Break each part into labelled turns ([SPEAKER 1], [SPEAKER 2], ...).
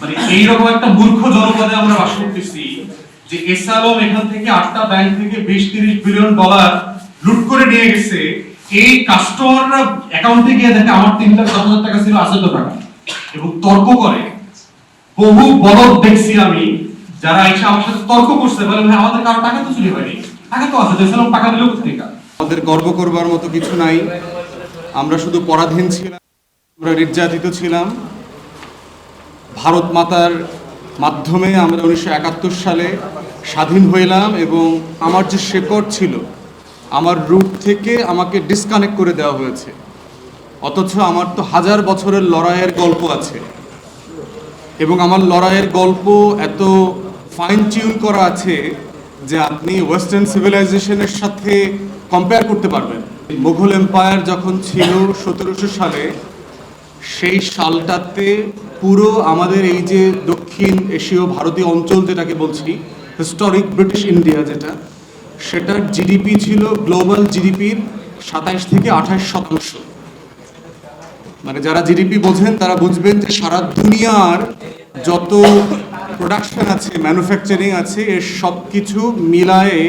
[SPEAKER 1] মানে এইরকম একটা মূর্খ জনপদে আমরা বাস করতেছি যে এস আলম এখান থেকে আটটা ব্যাংক থেকে বিশ, তিরিশ বিলিয়ন ডলার লুট করে নিয়ে গেছে। এই কাস্টমাররা অ্যাকাউন্টে গিয়ে দেখে আমার তিন লাখ দশ হাজার টাকা ছিল তো টাকা। এবং তর্ক করে। বহু বলদ দেখছি আমি, যারা এসে আমার সাথে তর্ক করছে, বলে, ভাই, আমাদের কারও টাকা তো চুরি হয়নি। টাকা তো আছে আলম টাকা দিলেও কোথেকে
[SPEAKER 2] আমাদের গর্ব করবার মতো কিছু নাই। আমরা শুধু পরাধীন ছিলাম, আমরা নির্যাতিত ছিলাম। ভারত মাতার মাধ্যমে আমরা উনিশশো একাত্তর সালে স্বাধীন হইলাম এবং আমার যে শেকড় ছিল, আমার রূপ থেকে আমাকে ডিসকানেক্ট করে দেওয়া হয়েছে। অথচ আমার তো হাজার বছরের লড়াইয়ের গল্প আছে। এবং আমার লড়াইয়ের গল্প এত ফাইন টিউন করা আছে যে আপনি ওয়েস্টার্ন সিভিলাইজেশনের সাথে কম্পেয়ার করতে পারবেন। মুঘল এম্পায়ার যখন ছিল সতেরোশো সালে, সেই সালটাতে পুরো আমাদের এই যে দক্ষিণ এশীয় ভারতীয় অঞ্চল যেটাকে বলছি হিস্টোরিক ব্রিটিশ ইন্ডিয়া যেটা, সেটার জিডিপি ছিল গ্লোবাল জিডিপির সাতাইশ থেকে আঠাশ শতাংশ। মানে যারা জিডিপি বোঝেন তারা বুঝবেন যে সারা দুনিয়ার যত প্রোডাকশন আছে ম্যানুফ্যাকচারিং আছে, এর সব কিছু মিলায়ে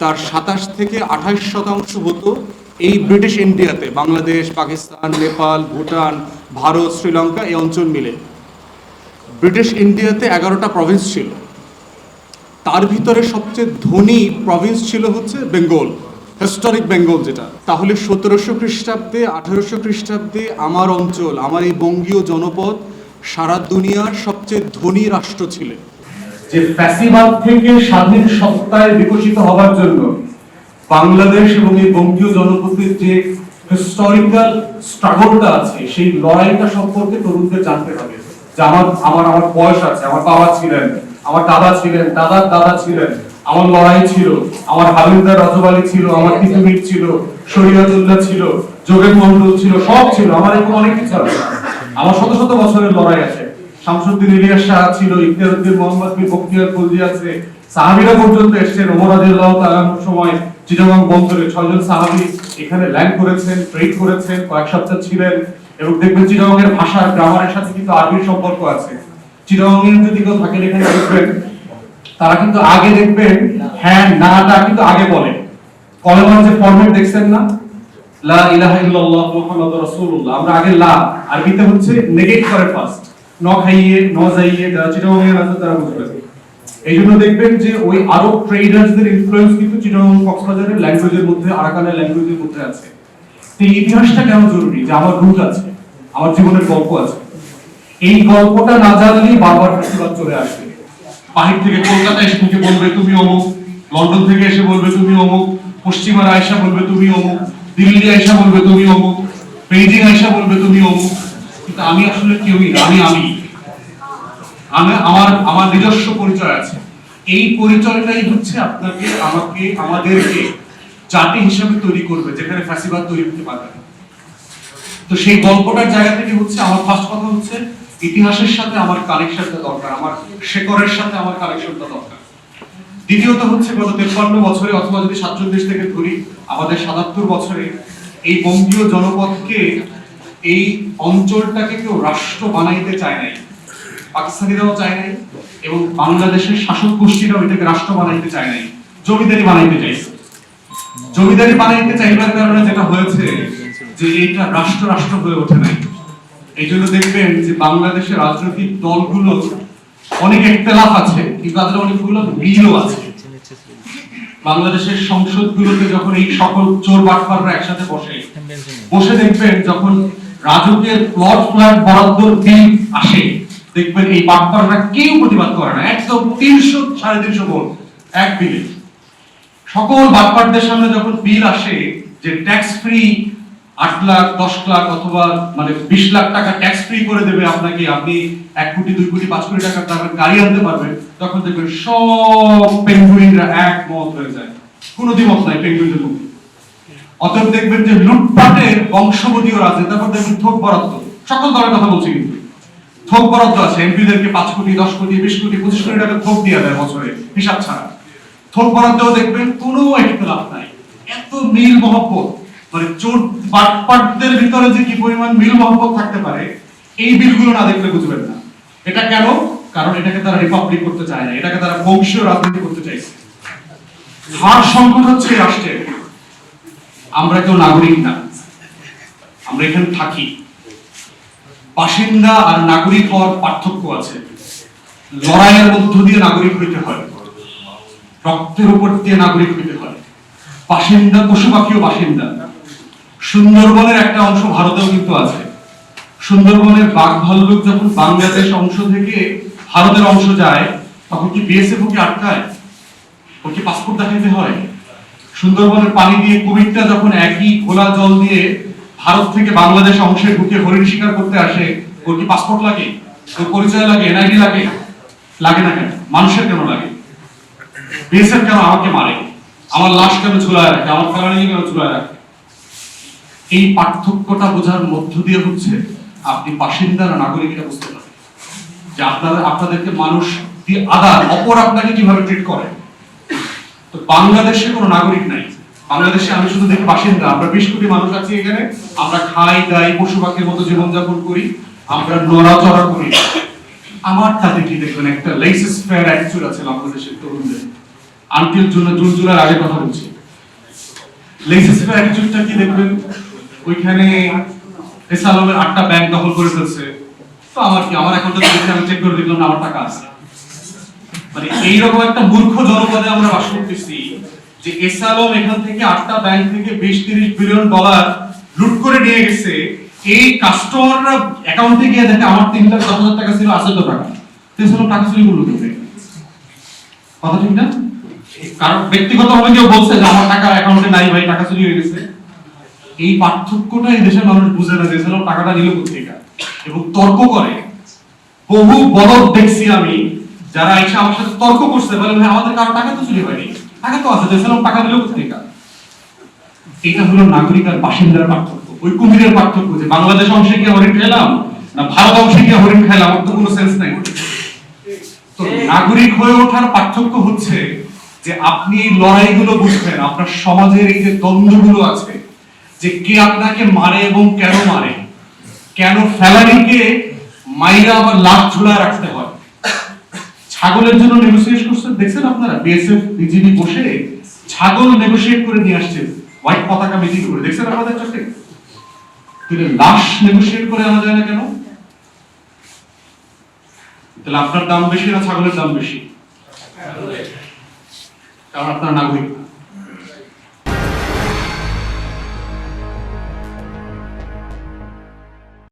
[SPEAKER 2] তার সাতাশ থেকে আঠাশ শতাংশ হতো এই ব্রিটিশ ইন্ডিয়াতে বাংলাদেশ, পাকিস্তান, নেপাল, ভুটান ভারত, শ্রীলঙ্কা এই অঞ্চল মিলে। ব্রিটিশ ইন্ডিয়াতে এগারোটা প্রভিন্স ছিল। তার ভিতরে সবচেয়ে ধনী প্রভিন্স ছিল হচ্ছে বেঙ্গল হিস্টোরিক বেঙ্গল যেটা। তাহলে সতেরোশো খ্রিস্টাব্দে, আঠেরোশো খ্রিস্টাব্দে আমার অঞ্চল, আমার এই বঙ্গীয় জনপদ, সারা দুনিয়ার সবচেয়ে ধনী রাষ্ট্র ছিল।
[SPEAKER 1] যে ফ্যাসিবাদ থেকে স্বাধীন সত্তায় বিকশিত হবার জন্য বাংলাদেশ এবং এই বঙ্গীয় জনপদের যে হিস্টোরিক্যাল স্ট্রাগলটা আছে, সেই লড়াইটা সম্পর্কে তরুণদের জানতে হবে। যে আমার আমার আমার বয়স আছে, আমার বাবা ছিলেন, আমার দাদা ছিলেন, দাদার দাদা ছিলেন, আমার লড়াই ছিল, আমার হাবিলদার রজবালি ছিল, আমার তিতুমির ছিল শরীয়তুল্লাহ ছিল, যোগেন মন্ডল ছিল, সব ছিল, আমার এরকম অনেক কিছু আছে। আমার শত শত বছরের লড়াই আছে। শামসুদ্দিন ইলিয়াস শাহ ছিল ইখতিয়ারউদ্দিন মোহাম্মদ বিন বখতিয়ার খলজি আছে, সাহাবীরা পর্যন্ত এসেছেন, ওমর রাদিয়াল্লাহু তাআলার সময় চিটাগং বন্দরে ছয়জন সাহাবী এখানে ল্যান্ড করেছেন ট্রেড করেছেন, কয়েক সপ্তাহ ছিলেন এবং দেখবেন চিটাগং এর ভাষা গ্রামারের সাথে কিন্তু আরবির সম্পর্ক আছে। চিটাগং এর যদি কেউ থাকেন এখানে দেখবেন, তারা কিন্তু আগে দেখবেন হ্যাঁ নাটা কিন্তু আগে বলে। কলমের যে ফরম্যাট দেখছেন না? লা ইলাহা ইল্লাল্লাহ মুহাম্মাদুর রাসূলুল্লাহ। আমরা আগে লা, আরবিতে হচ্ছে নেগেট করে ফার্স্ট ন খাইয়ে, ন যাইয়ে চিটাগং আছে তারা বুঝবে এই জন্য দেখবেন যে ওই আরব ট্রেডার্সদের ইনফ্লুয়েন্স কিন্তু চিটাগং কক্সবাজারের ল্যাঙ্গুয়েজের মধ্যে, আরাকানের ল্যাঙ্গুয়েজের মধ্যে আছে। তো এই ইতিহাসটা কেন জরুরি? যে আমার রুট আছে, আমার জীবনের গল্প আছে। এই গল্পটা না জানলেই বারবার ফেস্টিভাল চলে আসবে। বাহির থেকে কলকাতা এসে থেকে বলবে, তুমি অমুক। লন্ডন থেকে এসে বলবে, তুমি অমুক। পশ্চিমার আয়সা বলবে, তুমি অমুক। দিল্লি আয়সা বলবে, তুমি অমুক। বেইজিং আয়সা বলবে, তুমি অমুক। কিন্তু আমি আসলে কেউই আমি আমি। আমি আমার আমার নিজস্ব পরিচয় আছে। এই পরিচয়টাই হচ্ছে আপনাকে, আমাকে, আমাদেরকে জাতি হিসেবে তৈরি করবে, যেখানে তৈরি হতে পারবে তো সেই গল্পটার জায়গা থেকে হচ্ছে, আমার ফার্স্ট কথা হচ্ছে, ইতিহাসের সাথে আমার কানেকশনটা দরকার, আমার শেকড়ের সাথে আমার কানেকশনটা দরকার। দ্বিতীয়ত হচ্ছে, গত তেপ্পান্ন বছরে অথবা যদি সাতচল্লিশ থেকে ধরি, আমাদের সাতাত্তর বছরে এই বঙ্গীয় জনপদকে এই অঞ্চলটাকে কেউ রাষ্ট্র বানাইতে চায় নাই। পাকিস্তানিরাও চায় নাই এবং বাংলাদেশের শাসক গোষ্ঠীরাও এটাকে রাষ্ট্র বানাইতে চায় নাই, জমিদারি বানাইতে চাইছে জমিদারি বানাইতে চাইবার কারণে যেটা হয়েছে যে এইটা রাষ্ট্র রাষ্ট্র হয়ে ওঠে নাই। এই জন্য দেখবেন যে বাংলাদেশের রাজনৈতিক দলগুলো অনেক একতলাফ আছে, কিন্তু তাদের অনেকগুলো মিলও আছে। বাংলাদেশের সংসদগুলোতে যখন এই সকল চোর বাটপাররা একসাথে বসে বসে দেখবেন যখন রাজকের প্লট ফ্ল্যাট বরাদ্দ বিল আসে দেখবেন এই বাটপাররা কেউ প্রতিবাদ করে না। একদম তিনশো, সাড়ে তিনশো ভোট, এক বিলে সকল বাটপারদের সামনে যখন বিল আসে যে ট্যাক্স ফ্রি আট লাখ, দশ লাখ অথবা মানে বিশ লাখ টাকা ট্যাক্স ফ্রি করে দেবে আপনাকে, আপনি এক কোটি, দুই কোটি, পাঁচ কোটি টাকার দামের গাড়ি আনতে পারবেন, তখন দেখবেন সব পেঙ্গুইনরা একমত হয়ে যায়। কোনো দ্বিমত নাই পেঙ্গুইনদের মধ্যে। অতএব দেখবেন যে লুটপাটের বংশগতীয় রাজনীতি, তারপর দেখবেন থোক বরাদ্দ। সকল দলের কথা বলছি কিন্তু। থোক বরাদ্দ আছে, এমপিদেরকে পাঁচ কোটি, দশ কোটি, বিশ কোটি, পঁচিশ কোটি টাকা থোক দিয়ে দেয় বছরে, হিসাব ছাড়া। থোক বরাদ্দও দেখবেন, কোনো লাভ নাই। এত মিল মহব্বত। মানে চোর বাটপাটদের ভিতরে যে কি পরিমাণ মিল মহব্বত থাকতে পারে, এই বিলগুলো না দেখলে বুঝবেন না। এটা কেন? কারণ এটাকে তারা রিপাবলিক করতে চায় না, এটাকে তারা বংশীয় রাজনীতি করতে চাইছে। হার সংকট হচ্ছে রাষ্ট্রের। আমরা কেউ নাগরিক না। আমরা এখানে থাকি। বাসিন্দা আর নাগরিক হওয়ার পার্থক্য আছে। লড়াইয়ের মধ্য দিয়ে নাগরিক হইতে হয়। রক্তের উপর দিয়ে নাগরিক হইতে হয়। বাসিন্দা পশু পাখিও বাসিন্দা। সুন্দরবনের একটা অংশ ভারতেও কিন্তু আছে। সুন্দরবনের বাঘ ভাল্লুক যখন বাংলাদেশ অংশ থেকে ভারতের অংশ যায়, তখন কি বিএসএফ কি আটকায়? ওর কি পাসপোর্ট দেখাইতে হয়? সুন্দরবনের পানি দিয়ে কুমিরটা যখন একই খোলা জল দিয়ে ভারত থেকে বাংলাদেশ অংশে ঢুকে হরিণ শিকার করতে আসে, ওর কি পাসপোর্ট লাগে? ওর পরিচয় লাগে? এনআইডি লাগে? লাগে না কেন? মানুষের কেন লাগে? বিএসএফ কেন আমাকে মারে? আমার লাশ কেন ঝুলায় রাখে? আমার ফ্যামিলি কেন ঝুলায় রাখে? এই পার্থক্যটা বোঝার মধ্য দিয়ে হচ্ছে আপনি বাসিন্দা না নাগরিক এটা বুঝতে পারেন। যে আপনারা আপনাদেরকে মানুষ দিয়ে আদার, অপর আপনাকে কীভাবে ট্রিট করে? তো বাংলাদেশে কোনো নাগরিক নাই। বাংলাদেশে আমি শুধু দেখি বাসিন্দা, আমরা বিশ কোটি মানুষ আছি এখানে, আমরা খাই, দাই, পশু পাখির মতো জীবনযাপন করি, আমরা নড়াচড়া করি। আমার তাতে কি দেখবেন, একটা লাইসেন্স ফেয়ার অ্যাটিটিউড আছে বাংলাদেশের তরুণদের। আনটিল জুন জুন জুলাইয়ের আগে কথা বলছি। লাইসেন্স ফেয়ার অ্যাটিটিউডটা কি দেখবেন? ওইখানে এসালমের আটটা ব্যাংক দখল করে ফেলছে। তো আমার কি, আমার অ্যাকাউন্টে দেখে আমি চেক করে দেখলাম আমার টাকা আছে। মানে এইরকম একটা মূর্খ জনপদে আমরা বাস করতেছি। যে এসালম এখান থেকে আটটা ব্যাংক থেকে বিশ তিরিশ বিলিয়ন ডলার লুট করে নিয়ে গেছে, এই কাস্টমাররা অ্যাকাউন্টে গিয়ে দেখে আমার তিন লাখ দশ হাজার টাকা ছিল তো টাকা। তো টাকা চুরি করল কথা ঠিক না? কারণ ব্যক্তিগত ভাবে কেউ বলছে যে আমার টাকা অ্যাকাউন্টে নাই ভাই, টাকা চুরি হয়ে গেছে। এই পার্থক্যটা এই দেশের মানুষ বুঝে না যে টাকাটা নিল কোথেকে। এবং তর্ক করে। বহু বলদ দেখছি আমি, যারা এসে আমার সাথে তর্ক করছে, বলে ভাই, আমাদের কারও টাকা তো চুরি হয়নি। টাকা তো আছে দেশের টাকা দিল কোথেকে এটা হলো নাগরিক আর বাসিন্দার পার্থক্য, ওই কুমিরের পার্থক্য যে বাংলাদেশ অংশে গিয়ে হরিণ খেলাম, না ভারত অংশে গিয়ে হরিণ খেলাম তো কোনো সেন্স নাই। তো নাগরিক হয়ে ওঠার পার্থক্য হচ্ছে যে আপনি এই লড়াইগুলো বুঝবেন, আপনার সমাজের এই যে দ্বন্দ্বগুলো আছে, যে কে আপনাকে মারে এবং কেন মারে, কেন ফেলানিকে মাইরা আবার লাশ ঝুলায় রাখতে হয়। ছাগলের জন্য নেগোসিয়েট করছে দেখছেন আপনারা? বিএসএফ বিজিবি বসে ছাগল নেগোসিয়েট করে নিয়ে আসছে। হোয়াইট পতাকা মিটিং করে। দেখছেন আমাদের চোখে? কিন্তু লাশ নেগোসিয়েট করে আনা যায় না কেন? তাহলে আপনার দাম বেশি না ছাগলের দাম বেশি? কারণ আপনার নাগরিক না।